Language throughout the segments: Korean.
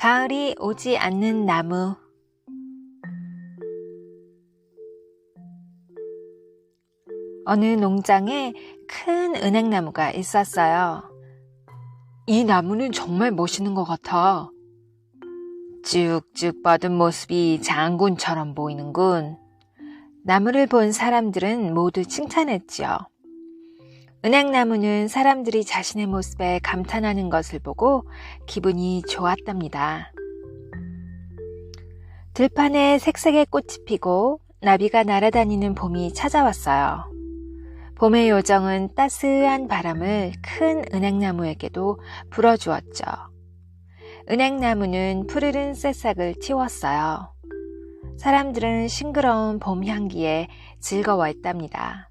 가을이 오지 않는 나무. 어느 농장에 큰 은행나무가 있었어요. 이 나무는 정말 멋있는 것 같아. 쭉쭉 뻗은 모습이 장군처럼 보이는군. 나무를 본 사람들은 모두 칭찬했지요. 은행나무는 사람들이 자신의 모습에 감탄하는 것을 보고 기분이 좋았답니다. 들판에 색색의 꽃이 피고 나비가 날아다니는 봄이 찾아왔어요. 봄의 요정은 따스한 바람을 큰 은행나무에게도 불어주었죠. 은행나무는 푸르른 새싹을 틔웠어요. 사람들은 싱그러운 봄 향기에 즐거워했답니다.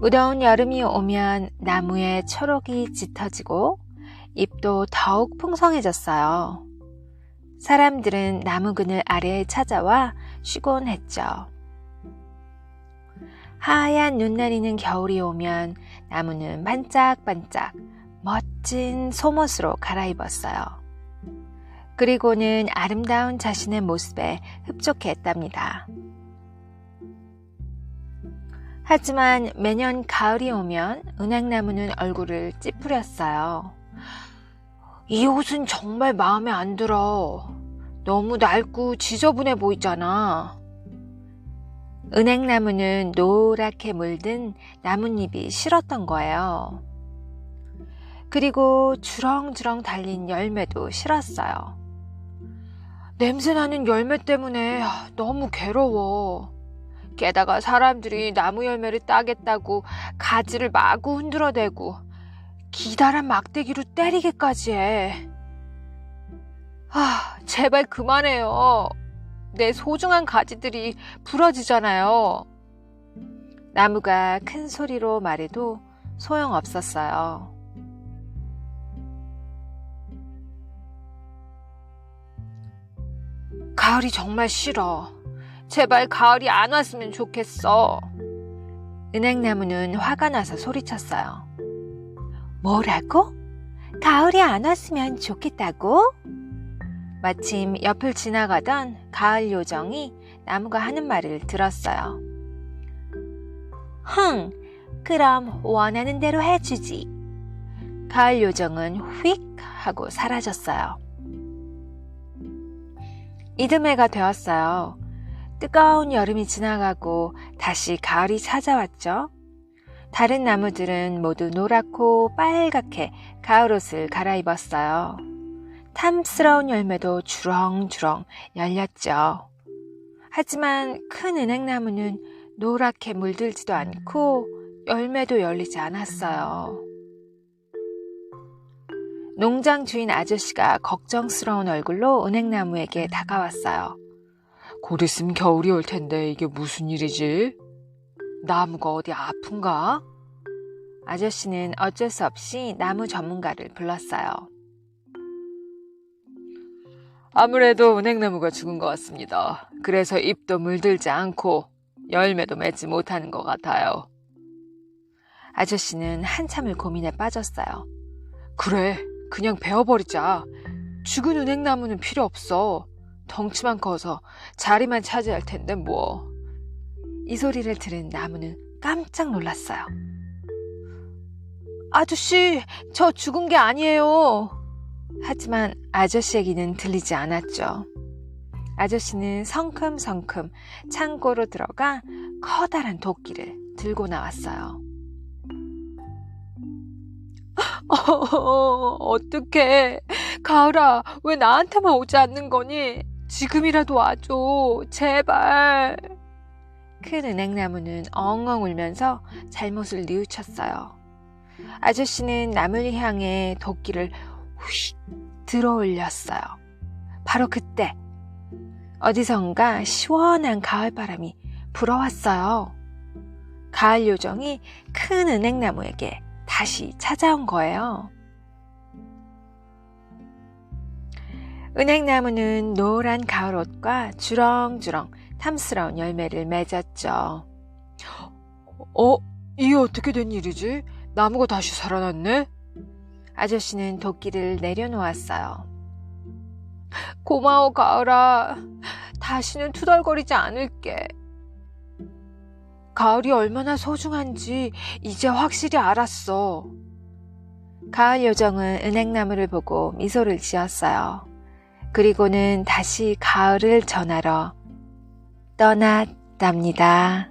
무더운 여름이 오면 나무에 초록이 짙어지고 잎도 더욱 풍성해졌어요. 사람들은 나무 그늘 아래에 찾아와 쉬곤 했죠. 하얀 눈 내리는 겨울이 오면 나무는 반짝반짝 멋진 소옷으로 갈아입었어요. 그리고는 아름다운 자신의 모습에 흡족했답니다. 하지만 매년 가을이 오면 은행나무는 얼굴을 찌푸렸어요. 이 옷은 정말 마음에 안 들어. 너무 낡고 지저분해 보이잖아. 은행나무는 노랗게 물든 나뭇잎이 싫었던 거예요. 그리고 주렁주렁 달린 열매도 싫었어요. 냄새나는 열매 때문에 너무 괴로워. 게다가 사람들이 나무 열매를 따겠다고 가지를 마구 흔들어대고 기다란 막대기로 때리기까지 해. 아, 제발 그만해요. 내 소중한 가지들이 부러지잖아요. 나무가 큰 소리로 말해도 소용없었어요. 가을이 정말 싫어. 제발 가을이 안 왔으면 좋겠어. 은행나무는 화가 나서 소리쳤어요. 뭐라고? 가을이 안 왔으면 좋겠다고? 마침 옆을 지나가던 가을 요정이 나무가 하는 말을 들었어요. 흥, 그럼 원하는 대로 해주지. 가을 요정은 휙 하고 사라졌어요. 이듬해가 되었어요. 뜨거운 여름이 지나가고 다시 가을이 찾아왔죠. 다른 나무들은 모두 노랗고 빨갛게 가을 옷을 갈아입었어요. 탐스러운 열매도 주렁주렁 열렸죠. 하지만 큰 은행나무는 노랗게 물들지도 않고 열매도 열리지 않았어요. 농장 주인 아저씨가 걱정스러운 얼굴로 은행나무에게 다가왔어요. 곧 있으면 겨울이 올 텐데 이게 무슨 일이지? 나무가 어디 아픈가? 아저씨는 어쩔 수 없이 나무 전문가를 불렀어요. 아무래도 은행나무가 죽은 것 같습니다. 그래서 잎도 물들지 않고 열매도 맺지 못하는 것 같아요. 아저씨는 한참을 고민에 빠졌어요. 그래, 그냥 베어버리자. 죽은 은행나무는 필요 없어. 덩치만 커서 자리만 차지할 텐데 뭐. 이 소리를 들은 나무는 깜짝 놀랐어요. 아저씨, 저 죽은 게 아니에요. 하지만 아저씨의 귀는 들리지 않았죠. 아저씨는 성큼성큼 창고로 들어가 커다란 도끼를 들고 나왔어요. 어, 어떡해. 가을아, 왜 나한테만 오지 않는 거니? 지금이라도 와줘. 제발. 큰 은행나무는 엉엉 울면서 잘못을 뉘우쳤어요. 아저씨는 나무를 향해 도끼를 휙 들어 올렸어요. 바로 그때 어디선가 시원한 가을바람이 불어왔어요. 가을 요정이 큰 은행나무에게 다시 찾아온 거예요. 은행나무는 노란 가을옷과 주렁주렁 탐스러운 열매를 맺었죠. 어? 이게 어떻게 된 일이지? 나무가 다시 살아났네? 아저씨는 도끼를 내려놓았어요. 고마워, 가을아. 다시는 투덜거리지 않을게. 가을이 얼마나 소중한지 이제 확실히 알았어. 가을 요정은 은행나무를 보고 미소를 지었어요. 그리고는 다시 가을을 전하러 떠났답니다.